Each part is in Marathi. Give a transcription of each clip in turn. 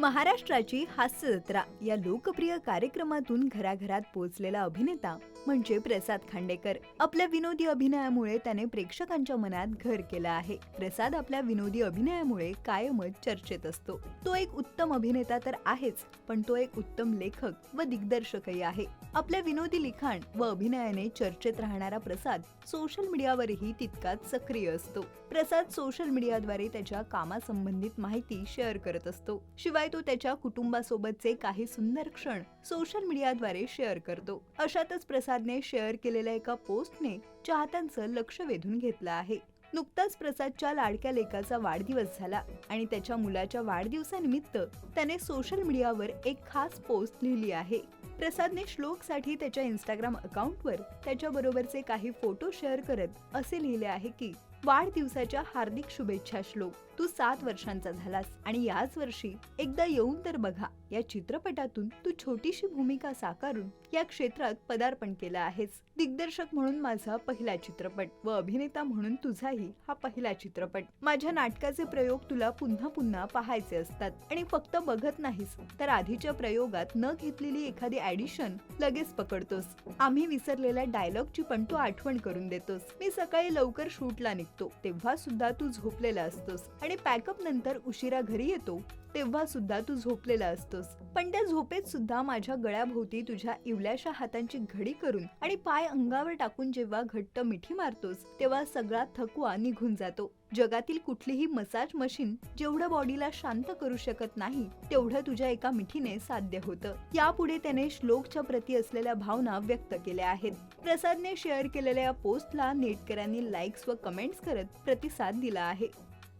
महाराष्ट्राची हास्य जत्रा या लोकप्रिय कार्यक्रमातून घराघरात पोहोचलेला अभिनेता म्हणजे प्रसाद खांडेकर. आपल्या विनोदी अभिनयामुळे त्याने प्रेक्षकांच्या मनात घर केलं आहे. प्रसाद आपल्या विनोदी अभिनयामुळे कायमच चर्चेत असतो. तो एक उत्तम अभिनेता तर आहेच पण तो एक उत्तम लेखक व दिग्दर्शकही आहे. आपल्या विनोदी लिखाण व अभिनयाने चर्चेत राहणारा प्रसाद सोशल मीडियावरही तितकाच सक्रिय असतो. प्रसाद सोशल मीडियाद्वारे त्याच्या कामासंबंधित माहिती शेअर करत असतो. शिवाय तो त्याच्या कुटुंबासोबतचे काही सुंदर क्षण सोशल मीडियाद्वारे शेअर करतो. अशातच प्रसाद प्रसादने शेअर केलेल्या एका पोस्टने चाहत्यांचं लक्ष वेधून घेतलं आहे. नुकताच प्रसादच्या लाडक्या लेकाचा वाढदिवस झाला आणि त्याच्या मुलाच्या वाढदिवसानिमित्त त्याने सोशल मीडियावर एक खास पोस्ट लिहिली आहे. प्रसादने श्लोकसाठी त्याच्या इंस्टाग्राम अकाउंटवर त्याच्या बरोबरचे काही फोटो शेअर करत असे लिहिले आहे की वाढदिवसाच्या हार्दिक शुभेच्छा श्लोक. तू सात वर्षांचा झालास आणि याच वर्षी एकदा येऊन तर बघा या चित्रपटातून तू छोटीशी भूमिका साकारून या क्षेत्रात पदार्पण केलं आहेस. दिग्दर्शक म्हणून माझा पहिला चित्रपट व अभिनेता म्हणून तुझाही हा पहिला चित्रपट. माझ्या नाटकाचे प्रयोग तुला पुन्हा पुन्हा पाहायचे असतात आणि फक्त बघत नाहीस तर आधीच्या प्रयोगात न घेतलेली एखादी ऍडिशन लगेच पकडतोस. आम्ही विसरलेल्या डायलॉगची पण तू आठवण करून देतोस. मी सकाळी लवकर शूटला निघतो तेव्हा सुद्धा तू झोपलेला असतोस. आणि पॅकअप नंतर उशिरा घरी येतो तेव्हा सुद्धा तू झोपलेला असतोस. पण त्या झोपेत सुद्धा माझ्या गळ्याभोवती तुझ्या इवल्याशा हातांची घडी करून आणि पाय अंगावर टाकून जेव्हा घट्ट मिठी मारतोस तेव्हा सगळा थकवा निघून जातो. जगातील कुठलीही मसाज मशीन जेवढं बॉडीला शांत करू शकत नाही तेवढं तुझ्या एका मिठीने साध्य होतं. यापुढे त्याने श्लोकच्या प्रती असलेल्या भावना व्यक्त केल्या आहेत. प्रसादने शेअर केलेल्या या पोस्टला नेटकऱ्यांनी लाईक्स व कमेंट्स करत प्रतिसाद दिला आहे.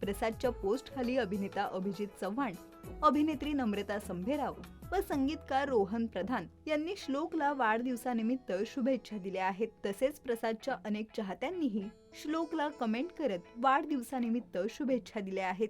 प्रसादच्या पोस्ट खाली अभिनेता अभिजित चव्हाण अभिनेत्री नम्रता संभेराव व संगीतकार रोहन प्रधान यांनी श्लोकला वाढदिवसानिमित्त शुभेच्छा दिल्या आहेत. तसेच प्रसादच्या अनेक चाहत्यांनीही श्लोकला कमेंट करत वाढदिवसानिमित्त शुभेच्छा दिल्या आहेत.